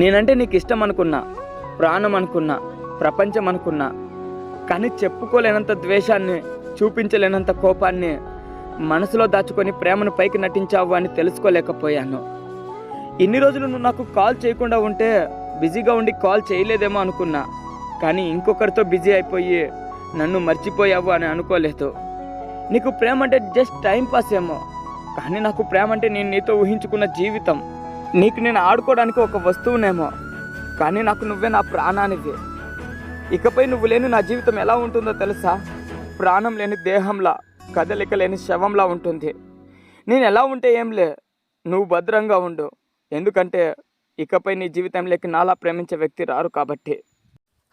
నేనంటే నీకు ఇష్టం అనుకున్నా ప్రాణం అనుకున్నా ప్రపంచం అనుకున్నా కానీ చెప్పుకోలేనంత ద్వేషాన్ని చూపించలేనంత కోపాన్ని మనసులో దాచుకొని ప్రేమను పైకి నటించావు అని తెలుసుకోలేకపోయాను. ఇన్ని రోజులు నువ్వు నాకు కాల్ చేయకుండా ఉంటే బిజీగా ఉండి కాల్ చేయలేదేమో అనుకున్నా కానీ ఇంకొకరితో బిజీ అయిపోయి నన్ను మర్చిపోయావు అని అనుకోలేదు. నీకు ప్రేమ అంటే జస్ట్ టైం పాస్ ఏమో కానీ నాకు ప్రేమ అంటే నేను నీతో ఊహించుకున్న జీవితం. నీకు నేను ఆడుకోవడానికి ఒక వస్తువునేమో కానీ నాకు నువ్వే నా ప్రాణానివి. ఇకపై నువ్వు లేని నా జీవితం ఎలా ఉంటుందో తెలుసా? ప్రాణం లేని దేహంలా కదలిక లేని శవంలా ఉంటుంది. నేను ఎలా ఉంటే ఏంలే నువ్వు భద్రంగా ఉండు. ఎందుకంటే ఇకపై నీ జీవితంలోకి నాలా ప్రేమించే వ్యక్తి రారు కాబట్టి.